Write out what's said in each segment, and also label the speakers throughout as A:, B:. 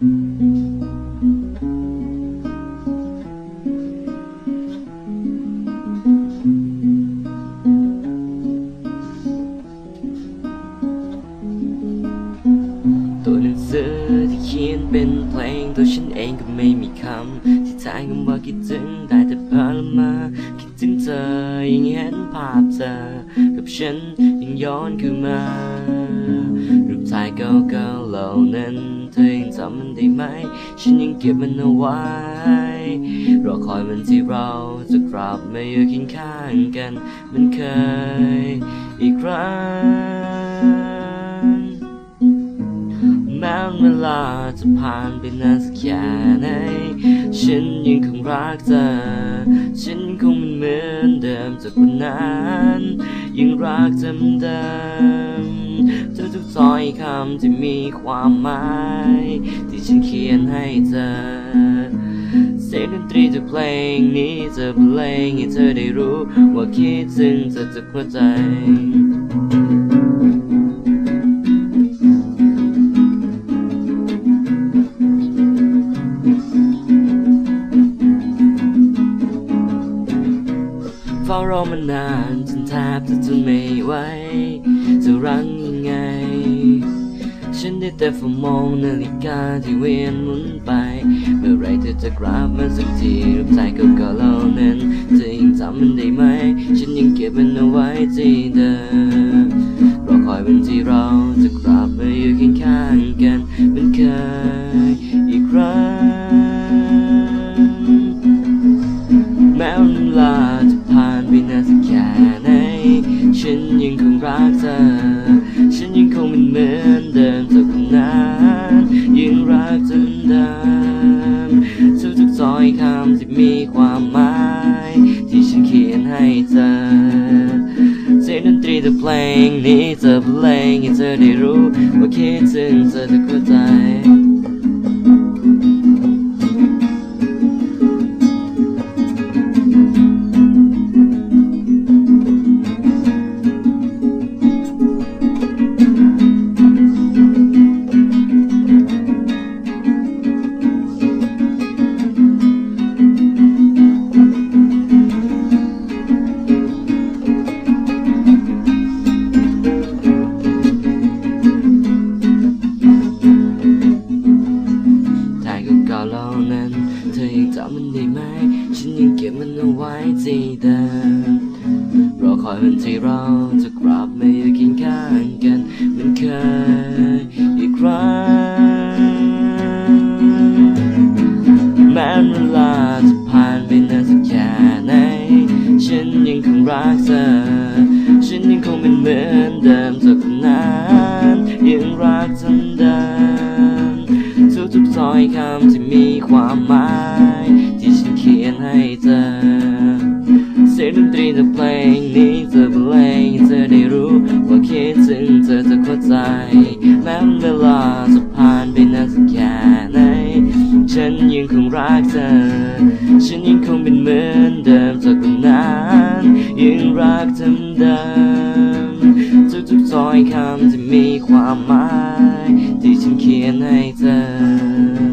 A: ตัวหนังสือที่เขียนเป็นเพลงตัวฉันเองก็ไม่มีคำที่แทนคำว่าคิดถึงได้แต่พาละมาคิดถึงเธอยังเห็นภาพเธอกับฉันยังย้อนคืนมารูปถ่ายเก่าๆเหล่านั้นเธอ จำมันได้ไหม ฉันยังเก็บมันเอาไว้ รอคอยวันที่เราจะกลับมาอยู่เคียงข้างกันเหมันเคยอีกครั้งแม้เวลาจะผ่านไปนานสักแค่ไหน ฉันยังคงรักเธอ ฉันคงเหมือนเดิมจากวันนั้น ยังรักเธอเหมือนเดิม ทุกทุกๆถ้อยคำที่มีความหมาย ที่ฉันเขียนให้เธอ เสียงดนตรีจากเพลงนี้จะบรรเลงให้เธอได้รู้ ว่าคิดถึงเธอจากหัวใจเฝ้ารอมานานจนแทบจะทนไม่ไหวจะรั้ง ฉันได้แต่เฝ้ามองนาฬิกาที่เวียนหมุนไป เมื่อไรเธอจะกลับมาสักทีรูปถ่ายเก่าๆเหล่านั้นเธอยังจำมันได้ไหม ฉันยังเก็บมันเอาไว้ที่เดิมรอคอยวันที่เราจะกลับมาอยู่เคียงข้างกันเหมือนเคยอีกครั้งแม้เวลาจะผ่านไปนานสักแค่ไหนฉันยังคงรักเธอฉันยังคงเป็นเหมือน ให้เธอเสียงดนตรีจากเพลงนี้จะบรรเลงให้เธอได้รู้ว่าคิดถึงเธอทุกหัวใจายเก่าๆเหล่านั้น เธอยังจำมันได้ไหม ฉันยังเก็บมันเอาไว้ที่เดิมรอคอยวันที่เราจะกลับมาอยู่เคียงข้างกันเหมือนเคยอีกครั้งแม้เวลาจะผ่านไปนานสักแค่ไหน ฉันยังคงรักเธอ ฉันยังคงเป็นเหมือนเดิมจากนนั้นยังรัก อยคำที่มีความหมาย ที่ฉันเขียนให้เธอ เสียงดนตรีจากเพลงนี้จะบรรเลงเธอได้รู้ว่าคิดถึงเธอจากหัวใจ แม้เวลาจะผ่านไปนานสักแค่ไหน ฉันยังคงรักเธอ ฉันยังคงเป็นเหมือนเดิมจากวันนั้นยังรักเธอเหมือนเดิมทุกๆถ้อยคำที่มีความหมาย ที่ฉันเขียนให้เธอ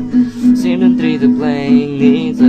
A: เสียงดนตรีจากเพลงนี้จ